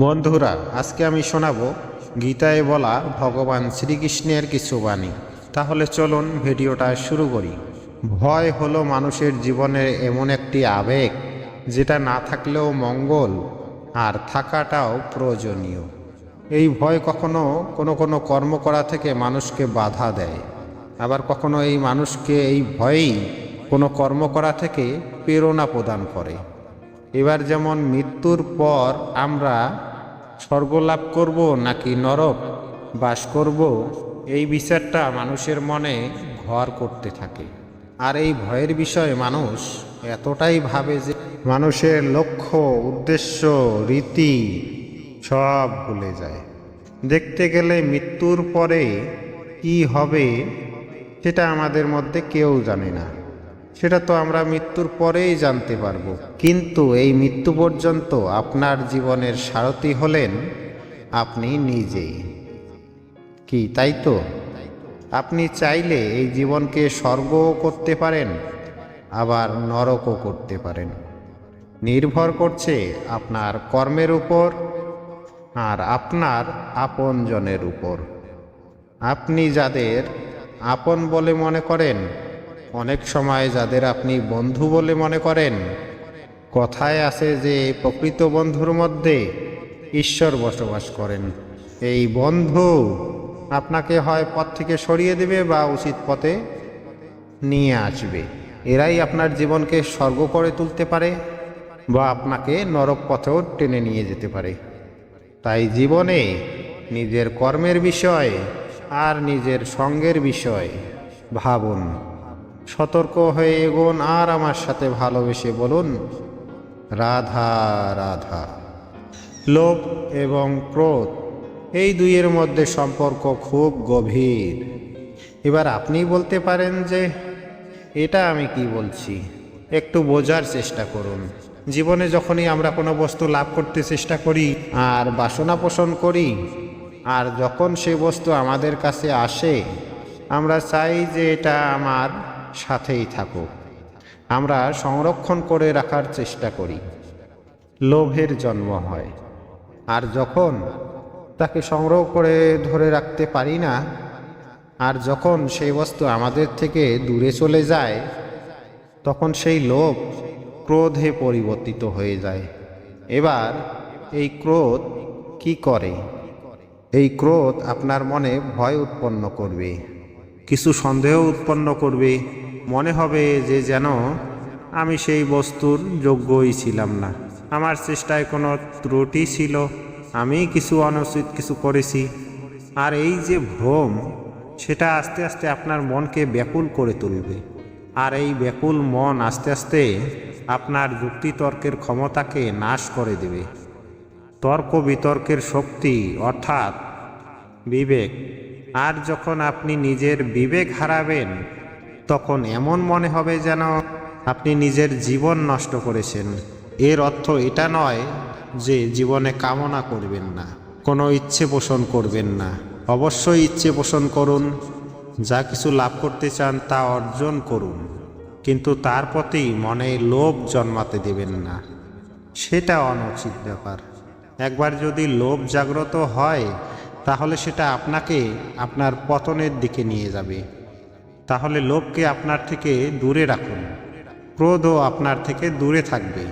বন্ধুরা, আজকে আমি শোনাব গীতায় বলা ভগবান শ্রীকৃষ্ণের কিছু বাণী। তাহলে চলুন ভিডিওটা শুরু করি। ভয় হলো মানুষের জীবনের এমন একটি আবেগ, যেটা না থাকলেও মঙ্গল আর থাকাটাও প্রয়োজনীয়। এই ভয় কখনো কোনো কোনো কর্ম করা থেকে মানুষকে বাধা দেয়। আবার কখনো এই মানুষকে এই ভয়েই কোনো কর্ম করা থেকে প্রেরণা প্রদান করে। এবার যেমন মৃত্যুর পর আমরা স্বর্গ লাভ করব নাকি নরক বাস করব, এই বিচারটা মানুষের মনে ঘর করতে থাকে। আর এই ভয়ের বিষয়ে মানুষ এতটাই ভাবে যে মানুষের লক্ষ্য, উদ্দেশ্য, রীতি সব ভুলে যায়। দেখতে গেলে মৃত্যুর পরে কি হবে সেটা আমাদের মধ্যে কেউ জানে না। সেটা তো আমরা মৃত্যুর পরেই জানতে পারব। কিন্তু এই মৃত্যু পর্যন্ত আপনার জীবনের সারথি হলেন আপনি নিজেই। কি, তাই তো? আপনি চাইলে এই জীবনকে স্বর্গও করতে পারেন, আবার নরকও করতে পারেন। নির্ভর করছে আপনার কর্মের উপর আর আপনার আপনজনের উপর। আপনি যাদের আপন বলে মনে করেন অনেক সময় যাদের আপনি বন্ধু বলে মনে করেন, কথায় আছে যে প্রকৃত বন্ধুর মধ্যে ঈশ্বর বসবাস করেন। এই বন্ধু আপনাকে হয় পথ থেকে সরিয়ে দেবে বা উচিত পথে নিয়ে আসবে। এরাই আপনার জীবনকে স্বর্গ করে তুলতে পারে বা আপনাকে নরক পথেও টেনে নিয়ে যেতে পারে। তাই জীবনে নিজের কর্মের বিষয় আর নিজের সঙ্গের বিষয় ভাবুন। সতর্ক হয়ে এগোন আর আমার সাথে ভালোবেসে বলুন, রাধা রাধা। লোভ এবং ক্রোধ, এই দুইয়ের মধ্যে সম্পর্ক খুব গভীর। এবার আপনি বলতে পারেন যে, এটা আমি কি বলছি? একটু বোঝার চেষ্টা করুন। জীবনে যখনই আমরা কোনো বস্তু লাভ করতে চেষ্টা করি, আর বাসনা পোষণ করি, আর যখন সে বস্তু আমাদের কাছে আসে, আমরা চাই যে এটা আমার সাথেই থাকুক। আমরা সংরক্ষণ করে রাখার চেষ্টা করি। লোভের জন্ম হয়। আর যখন তাকে সংগ্রহ করে ধরে রাখতে পারি না, আর যখন সেই বস্তু আমাদের থেকে দূরে চলে যায়, তখন সেই লোভ ক্রোধে পরিবর্তিত হয়ে যায়। এবার এই ক্রোধ কি করে? এই ক্রোধ আপনার মনে ভয় উৎপন্ন করবে, কিছু সন্দেহ উৎপন্ন করবে মনে হবে যে যেন আমি সেই বস্তুর যোগ্যই ছিলাম না। আমার চেষ্টায় কোনো ত্রুটি ছিল, আমি কিছু অনুচিত কিছু করেছি। আর এই যে ভ্রম, সেটা আস্তে আস্তে আপনার মনকে ব্যাকুল করে তুলবে। আর এই ব্যাকুল মন আস্তে আস্তে আপনার যুক্তিতর্কের ক্ষমতাকে নাশ করে দেবে। তর্ক বিতর্কের শক্তি, অর্থাৎ বিবেক। আর যখন আপনি নিজের বিবেক হারাবেন তখন এমন মনে হবে যেন আপনি নিজের জীবন নষ্ট করেছেন। এর অর্থ এটা নয় যে জীবনে কামনা করবেন না, কোনো ইচ্ছে পোষণ করবেন না। অবশ্যই ইচ্ছে পোষণ করুন, যা কিছু লাভ করতে চান তা অর্জন করুন। কিন্তু তার প্রতি মনে লোভ জন্মাতে দেবেন না। সেটা অনুচিত ব্যাপার। একবার যদি লোভ জাগ্রত হয়, তাহলে সেটা আপনাকে আপনার পতনের দিকে নিয়ে যাবে। তাহলে লোভকে আপনার থেকে দূরে রাখুন। ক্রোধও আপনার থেকে দূরে থাকবে।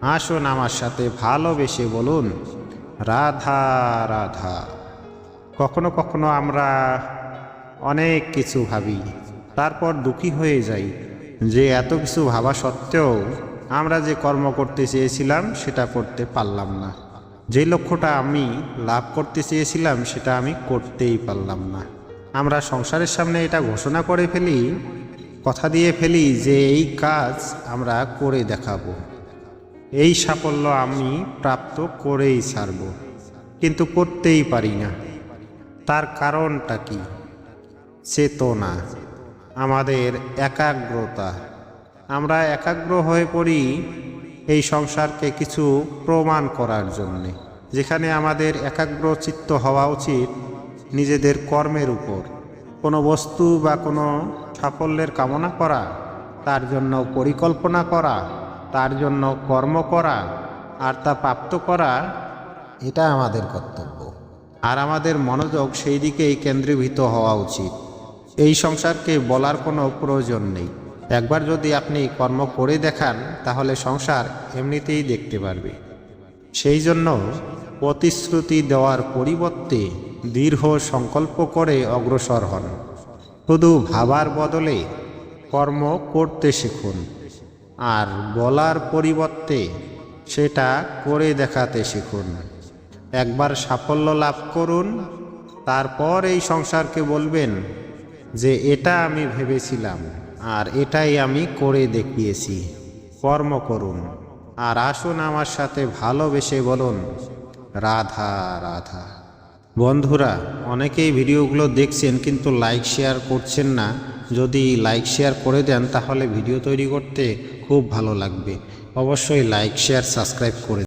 আসুন আমার সাথে ভালোবেসে বলুন, রাধা রাধা। কখনো কখনো আমরা অনেক কিছু ভাবি, তারপর দুঃখী হয়ে যাই যে এত কিছু ভাবা সত্ত্বেও আমরা যে কর্ম করতে চেয়েছিলাম সেটা করতে পারলাম না। যে লক্ষ্যটা আমি লাভ করতে চেয়েছিলাম সেটা আমি করতেই পারলাম না। আমরা সংসারের সামনে এটা ঘোষণা করে ফেলি, কথা দিয়ে ফেলি যে এই কাজ আমরা করে দেখাবো। এই সাফল্য আমি প্রাপ্ত করেই ছাড়ব, কিন্তু করতেই পারি না। তার কারণটা কি? চেতনা, আমাদের একাগ্রতা। আমরা একাগ্র হয়ে পড়ি এই সংসারকে কিছু প্রমাণ করার জন্যে, যেখানে আমাদের একাগ্র চিত্ত হওয়া উচিত। নিজেদের কর্মের উপর। কোনো বস্তু বা কোনো সাফল্যের কামনা করা, তার জন্য পরিকল্পনা করা, তার জন্য কর্ম করা, আর তা প্রাপ্ত করা, এটা আমাদের কর্তব্য। আর আমাদের মনোযোগ সেই দিকেই কেন্দ্রীভূত হওয়া উচিত। এই সংসারকে বলার কোনো প্রয়োজন নেই। একবার যদি আপনি কর্ম করে দেখান, তাহলে সংসার এমনিতেই দেখতে পারবে। সেই জন্য প্রতিশ্রুতি দেওয়ার পরিবর্তে দৃঢ় সংকল্প করে অগ্রসর হন। শুধু ভাবার বদলে কর্ম করতে শিখুন আর বলার পরিবর্তে সেটা করে দেখাতে শিখুন। একবার সাফল্য লাভ করুন, তারপর এই সংসারকে বলবেন যে, এটা আমি ভেবেছিলাম আর এটাই আমি করে দেখিয়েছি। কর্ম করুন আর আসুন আমার সাথে ভালোবেসে বলুন, রাধা রাধা। বন্ধুরা, অনেকেই ভিডিওগুলো দেখছেন কিন্তু লাইক শেয়ার করছেন না। যদি লাইক শেয়ার করে দেন, তাহলে ভিডিও তৈরি করতে খুব ভালো লাগবে। অবশ্যই লাইক শেয়ার সাবস্ক্রাইব করে